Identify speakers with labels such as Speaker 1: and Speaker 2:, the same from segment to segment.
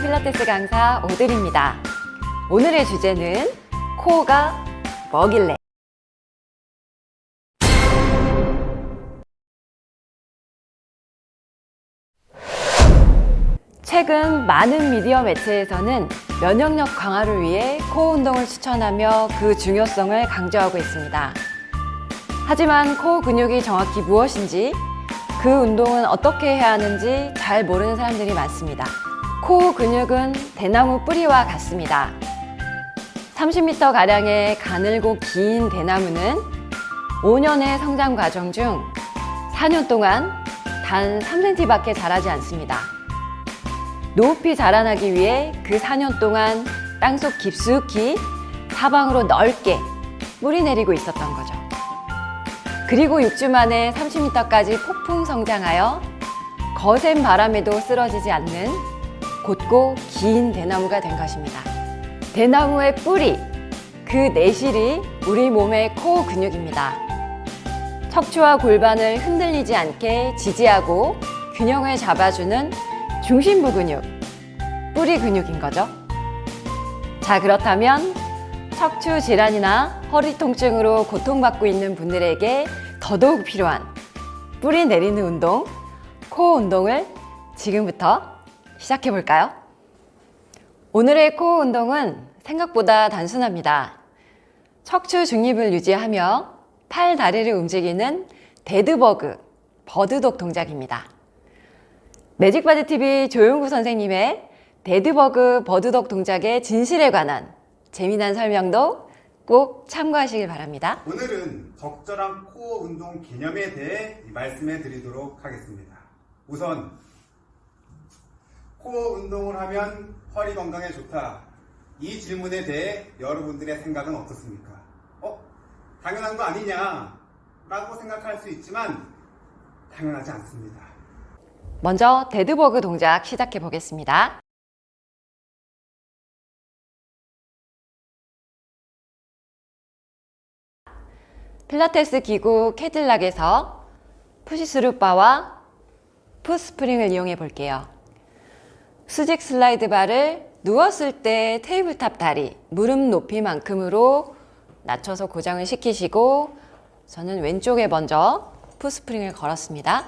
Speaker 1: 필라테스 강사 오들입니다. 오늘의 주제는 코가 뭐길래? 최근 많은 미디어 매체에서는 면역력 강화를 위해 코어 운동을 추천하며 그 중요성을 강조하고 있습니다. 하지만 코어 근육이 정확히 무엇인지 그 운동은 어떻게 해야 하는지 잘 모르는 사람들이 많습니다. 코어 근육은 대나무 뿌리와 같습니다. 30m 가량의 가늘고 긴 대나무는 5년의 성장 과정 중 4년 동안 단 3cm밖에 자라지 않습니다. 높이 자라나기 위해 그 4년 동안 땅속 깊숙이 사방으로 넓게 뿌리 내리고 있었던 거죠. 그리고 6주 만에 30m까지 폭풍 성장하여 거센 바람에도 쓰러지지 않는 곧고 긴 대나무가 된 것입니다. 대나무의 뿌리, 그 내실이 우리 몸의 코어 근육입니다. 척추와 골반을 흔들리지 않게 지지하고 균형을 잡아주는 중심부 근육, 뿌리 근육인 거죠. 자, 그렇다면 척추 질환이나 허리 통증으로 고통받고 있는 분들에게 더더욱 필요한 뿌리 내리는 운동, 코어 운동을 지금부터 시작해 볼까요? 오늘의 코어 운동은 생각보다 단순합니다. 척추 중립을 유지하며 팔, 다리를 움직이는 데드버그, 버드독 동작입니다. 매직바디TV 조용구 선생님의 데드버그 버드독 동작의 진실에 관한 재미난 설명도 꼭 참고하시길 바랍니다.
Speaker 2: 오늘은 적절한 코어 운동 개념에 대해 말씀해 드리도록 하겠습니다. 우선 코어 운동을 하면 허리 건강에 좋다. 이 질문에 대해 여러분들의 생각은 어떻습니까? 어? 당연한 거 아니냐? 라고 생각할 수 있지만 당연하지 않습니다.
Speaker 1: 먼저 데드버그 동작 시작해 보겠습니다. 필라테스 기구 캐딜락에서 푸시스루 바와 풋스프링을 이용해 볼게요. 수직 슬라이드 바를 누웠을 때 테이블탑 다리 무릎 높이만큼으로 낮춰서 고정을 시키시고 저는 왼쪽에 먼저 풋스프링을 걸었습니다.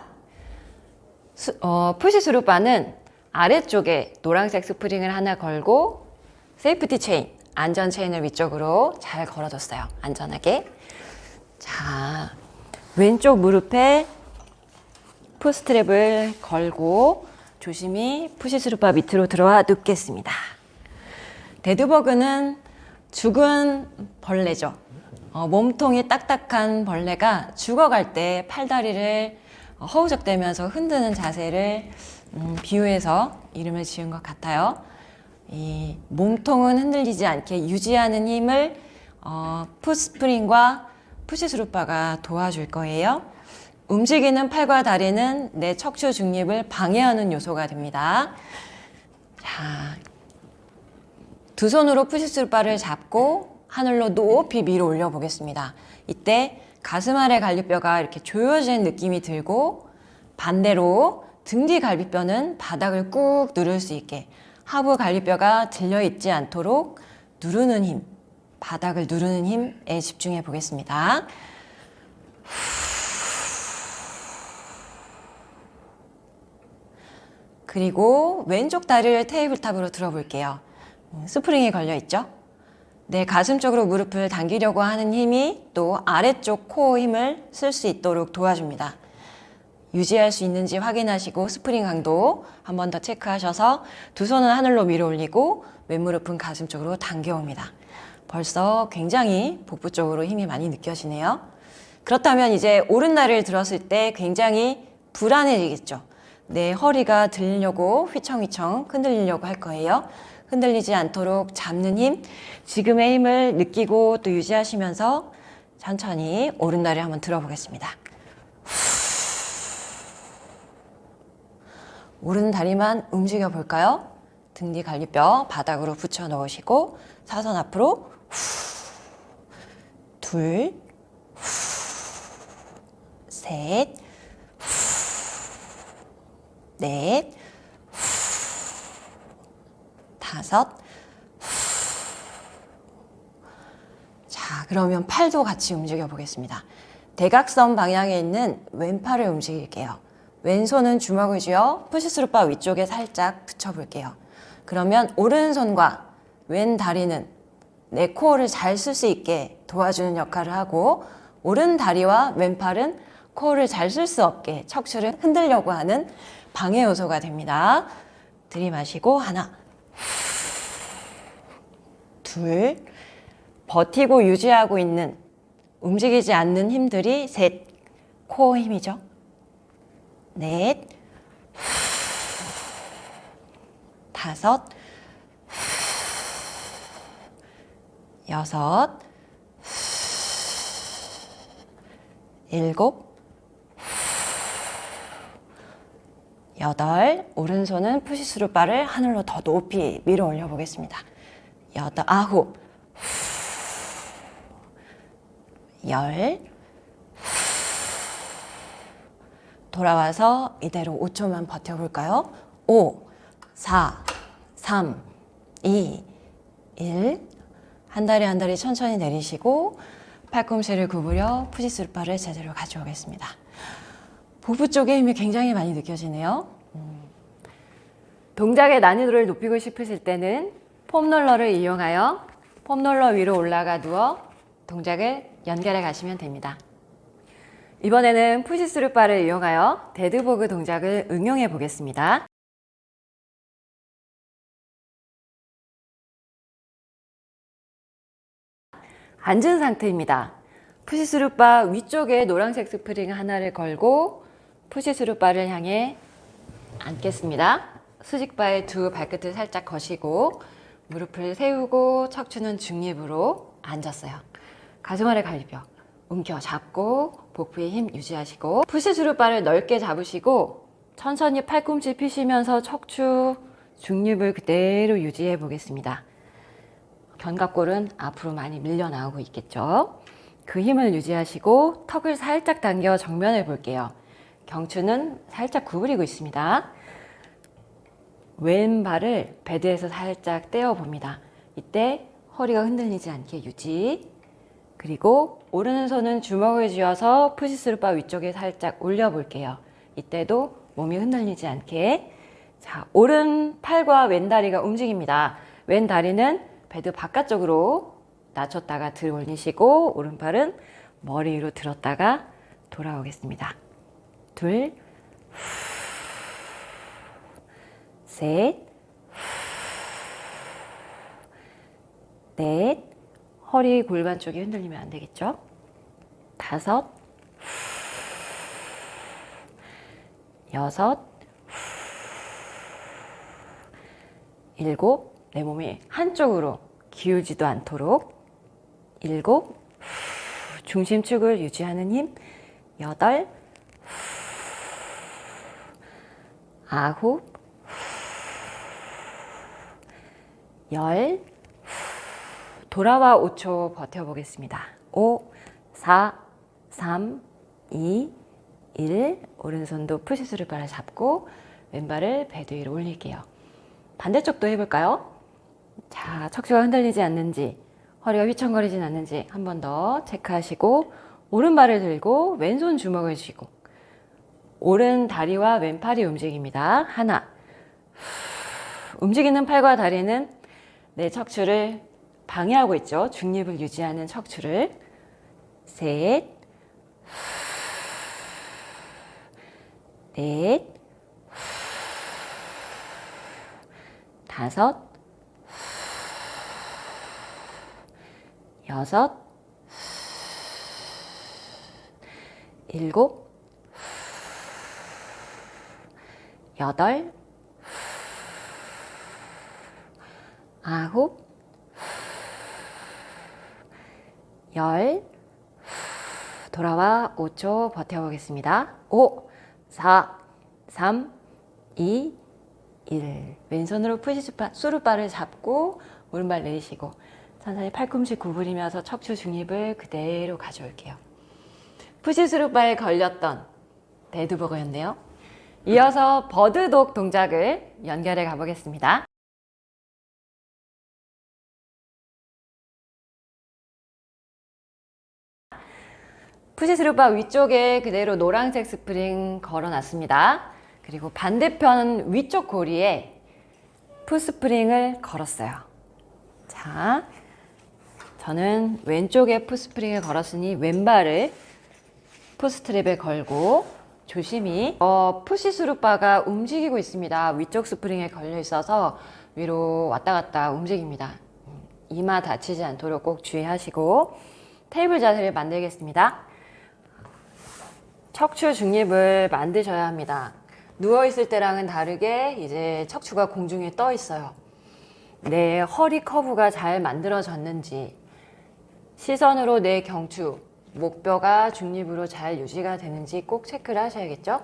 Speaker 1: 수, 어, 푸시 수루바는 아래쪽에 노란색 스프링을 하나 걸고 세이프티 체인, 안전 체인을 위쪽으로 잘 걸어줬어요. 안전하게. 자, 왼쪽 무릎에 풋스트랩을 걸고 조심히 푸시 수루바 밑으로 들어와 눕겠습니다. 데드버그는 죽은 벌레죠. 어, 몸통이 딱딱한 벌레가 죽어갈 때 팔다리를 허우적대면서 흔드는 자세를 음, 비유해서 이름을 지은 것 같아요. 이 몸통은 흔들리지 않게 유지하는 힘을 어, 풋스프링과 푸시스루바가 도와줄 거예요. 움직이는 팔과 다리는 내 척추 중립을 방해하는 요소가 됩니다. 자, 두 손으로 푸시스루바를 잡고 하늘로 높이 밀어 올려 보겠습니다. 이때 가슴 아래 갈비뼈가 이렇게 조여진 느낌이 들고 반대로 등 뒤 갈비뼈는 바닥을 꾹 누를 수 있게 하부 갈비뼈가 들려 있지 않도록 누르는 힘, 바닥을 누르는 힘에 집중해 보겠습니다. 그리고 왼쪽 다리를 테이블탑으로 들어볼게요. 스프링이 걸려 있죠? 내 가슴 쪽으로 무릎을 당기려고 하는 힘이 또 아래쪽 코어 힘을 쓸 수 있도록 도와줍니다. 유지할 수 있는지 확인하시고 스프링 강도 한 번 더 체크하셔서 두 손은 하늘로 밀어 올리고 왼무릎은 가슴 쪽으로 당겨옵니다. 벌써 굉장히 복부 쪽으로 힘이 많이 느껴지네요. 그렇다면 이제 오른 다리를 들었을 때 굉장히 불안해지겠죠. 내 허리가 들리려고 휘청휘청 흔들리려고 할 거예요. 흔들리지 않도록 잡는 힘, 지금의 힘을 느끼고 또 유지하시면서 천천히 오른 다리 한번 들어보겠습니다. 오른 다리만 움직여 볼까요? 등 뒤 갈비뼈 바닥으로 붙여 넣으시고 사선 앞으로 둘, 셋, 넷, 다섯. 자, 그러면 팔도 같이 움직여 보겠습니다. 대각선 방향에 있는 왼팔을 움직일게요. 왼손은 주먹을 쥐어 푸시스루바 위쪽에 살짝 붙여볼게요. 그러면 오른손과 왼 다리는 내 코어를 잘 쓸 수 있게 도와주는 역할을 하고 오른 다리와 왼팔은 코어를 잘 쓸 수 없게 척추를 흔들려고 하는 방해 요소가 됩니다. 들이마시고 하나, 둘, 버티고 유지하고 있는 움직이지 않는 힘들이 셋, 코어 힘이죠. 넷, 다섯, 여섯, 일곱, 여덟, 오른손은 푸시스루 바를 하늘로 더 높이 밀어 올려 보겠습니다. 여덟, 아홉, 열, 돌아와서 이대로 5초만 버텨볼까요? 5, 4, 3, 2, 1. 한 다리 한 다리 천천히 내리시고 팔꿈치를 구부려 푸시스루 바를 제대로 가져오겠습니다. 부부 쪽에 힘이 굉장히 많이 느껴지네요. 음. 동작의 난이도를 높이고 싶으실 때는 폼롤러를 이용하여 폼롤러 위로 올라가 누워 동작을 연결해 가시면 됩니다. 이번에는 푸시스루 바를 이용하여 데드보그 동작을 응용해 보겠습니다. 앉은 상태입니다. 푸시스루 바 위쪽에 노란색 스프링 하나를 걸고 푸시스루바를 향해 앉겠습니다. 수직바에 두 발끝을 살짝 거시고 무릎을 세우고 척추는 중립으로 앉았어요. 가슴 아래 갈비뼈 움켜 잡고 복부의 힘 유지하시고 푸시스루바를 넓게 잡으시고 천천히 팔꿈치 피시면서 척추 중립을 그대로 유지해 보겠습니다. 견갑골은 앞으로 많이 밀려 나오고 있겠죠. 그 힘을 유지하시고 턱을 살짝 당겨 정면을 볼게요. 경추는 살짝 구부리고 있습니다. 왼발을 베드에서 살짝 떼어 봅니다. 이때 허리가 흔들리지 않게 유지. 그리고 오른손은 주먹을 쥐어서 푸시스루바 위쪽에 살짝 올려 볼게요. 이때도 몸이 흔들리지 않게. 자, 오른 팔과 왼 다리가 움직입니다. 왼 다리는 베드 바깥쪽으로 낮췄다가 들 올리시고 오른팔은 머리 위로 들었다가 돌아오겠습니다. 둘, 셋, 넷, 허리 골반 쪽이 흔들리면 안 되겠죠? 다섯, 여섯, 일곱, 내 몸이 한쪽으로 기울지도 않도록 일곱, 중심축을 유지하는 힘 여덟, 아홉, 열, 돌아와 5초 버텨보겠습니다. 5, 4, 3, 2, 1. 오른손도 푸시스를 발을 잡고 왼발을 베드 위로 올릴게요. 반대쪽도 해볼까요? 자, 척추가 흔들리지 않는지, 허리가 휘청거리진 않는지 한 번 더 체크하시고, 오른발을 들고 왼손 주먹을 쥐고, 오른 다리와 왼팔이 움직입니다. 하나. 움직이는 팔과 다리는 내 척추를 방해하고 있죠. 중립을 유지하는 척추를. 셋. 넷. 다섯. 여섯. 일곱. 여덟. 아홉. 열. 돌아와 5초 버텨보겠습니다. 5, 4, 3, 2, 1. 왼손으로 푸시스파, 수루바를 잡고 오른발 내리시고 천천히 팔꿈치 구부리면서 척추 중립을 그대로 가져올게요. 푸시스루바에 걸렸던 데드버거였네요. 이어서 버드독 동작을 연결해 가보겠습니다. 푸시스루바 위쪽에 그대로 노란색 스프링 걸어놨습니다. 그리고 반대편 위쪽 고리에 푸스프링을 걸었어요. 자, 저는 왼쪽에 푸스프링을 걸었으니 왼발을 푸스트랩에 걸고 조심히 어, 푸시스루바가 움직이고 있습니다. 위쪽 스프링에 걸려 있어서 위로 왔다 갔다 움직입니다. 음, 이마 다치지 않도록 꼭 주의하시고 테이블 자세를 만들겠습니다. 척추 중립을 만드셔야 합니다. 누워 있을 때랑은 다르게 이제 척추가 공중에 떠 있어요. 내 허리 커브가 잘 만들어졌는지 시선으로 내 경추, 목뼈가 중립으로 잘 유지가 되는지 꼭 체크를 하셔야겠죠?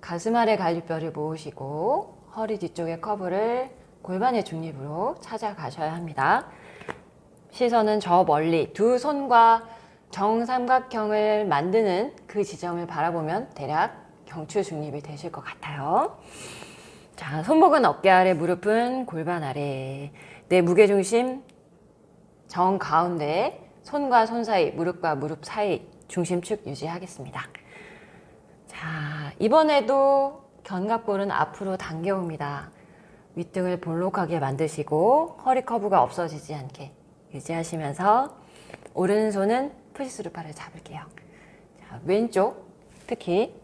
Speaker 1: 가슴 아래 갈비뼈를 모으시고 허리 뒤쪽의 커브를 골반의 중립으로 찾아가셔야 합니다. 시선은 저 멀리 두 손과 정삼각형을 만드는 그 지점을 바라보면 대략 경추 중립이 되실 것 같아요. 자, 손목은 어깨 아래, 무릎은 골반 아래. 내 무게중심 정 가운데 손과 손 사이, 무릎과 무릎 사이 중심축 유지하겠습니다. 자, 이번에도 견갑골은 앞으로 당겨옵니다. 윗등을 볼록하게 만드시고 허리 커브가 없어지지 않게 유지하시면서 오른손은 푸시스루파를 잡을게요. 자, 왼쪽 특히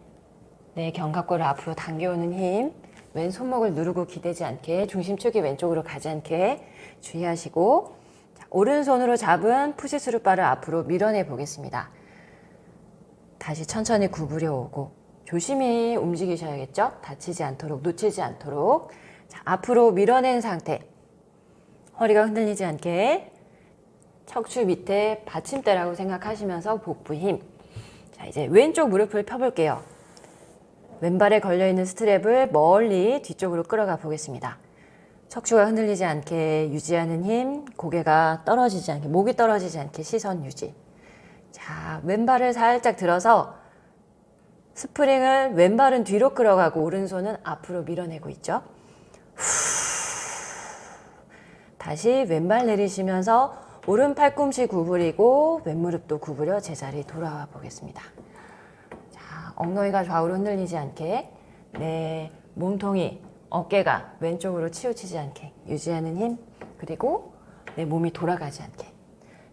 Speaker 1: 내 견갑골을 앞으로 당겨오는 힘, 왼 손목을 누르고 기대지 않게 중심축이 왼쪽으로 가지 않게 주의하시고 자, 오른손으로 잡은 푸시스루바를 앞으로 밀어내 보겠습니다. 다시 천천히 구부려 오고 조심히 움직이셔야겠죠? 다치지 않도록 놓치지 않도록 자, 앞으로 밀어낸 상태 허리가 흔들리지 않게 척추 밑에 받침대라고 생각하시면서 복부 힘. 자, 이제 왼쪽 무릎을 펴볼게요. 왼발에 걸려있는 스트랩을 멀리 뒤쪽으로 끌어가 보겠습니다. 척추가 흔들리지 않게 유지하는 힘, 고개가 떨어지지 않게, 목이 떨어지지 않게 시선 유지. 자, 왼발을 살짝 들어서 스프링을 왼발은 뒤로 끌어가고 오른손은 앞으로 밀어내고 있죠. 후. 다시 왼발 내리시면서 오른 팔꿈치 구부리고 왼무릎도 구부려 제자리 돌아와 보겠습니다. 자, 엉덩이가 좌우로 흔들리지 않게 내 몸통이 어깨가 왼쪽으로 치우치지 않게 유지하는 힘 그리고 내 몸이 돌아가지 않게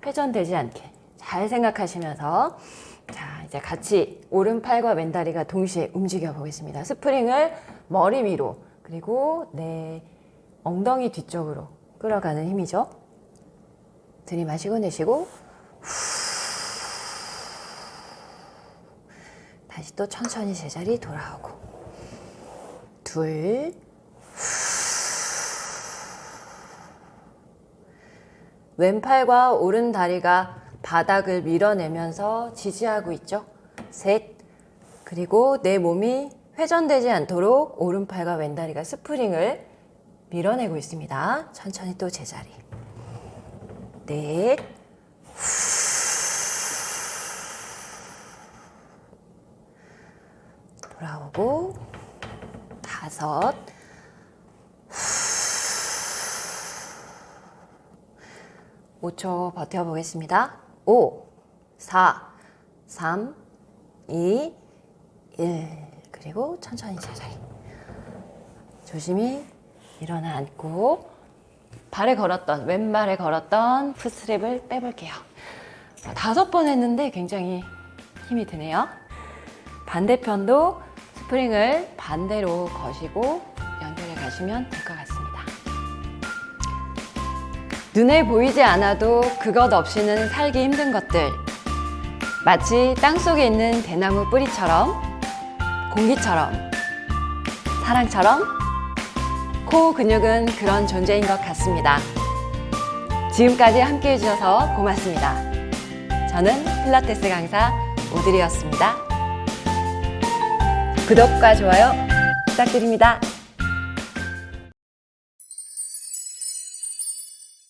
Speaker 1: 회전되지 않게 잘 생각하시면서 자 이제 같이 오른팔과 왼다리가 동시에 움직여 보겠습니다. 스프링을 머리 위로 그리고 내 엉덩이 뒤쪽으로 끌어가는 힘이죠. 들이마시고 내쉬고 다시 또 천천히 제자리 돌아오고 둘 왼팔과 오른 다리가 바닥을 밀어내면서 지지하고 있죠. 셋 그리고 내 몸이 회전되지 않도록 오른팔과 왼다리가 스프링을 밀어내고 있습니다. 천천히 또 제자리. 넷. 돌아오고 다섯. 5초 버텨보겠습니다. 5, 4, 3, 2, 1. 그리고 천천히 제자리. 조심히 일어나 앉고 발에 걸었던 왼발에 걸었던 풋스트랩을 빼볼게요. 어, 다섯 번 했는데 굉장히 힘이 드네요. 반대편도 스프링을 반대로 거시고 연결해 가시면 될 것 같습니다. 눈에 보이지 않아도 그것 없이는 살기 힘든 것들. 마치 땅 속에 있는 대나무 뿌리처럼, 공기처럼, 사랑처럼, 코 근육은 그런 존재인 것 같습니다. 지금까지 함께 해주셔서 고맙습니다. 저는 필라테스 강사 오드리였습니다. 구독과 좋아요 부탁드립니다.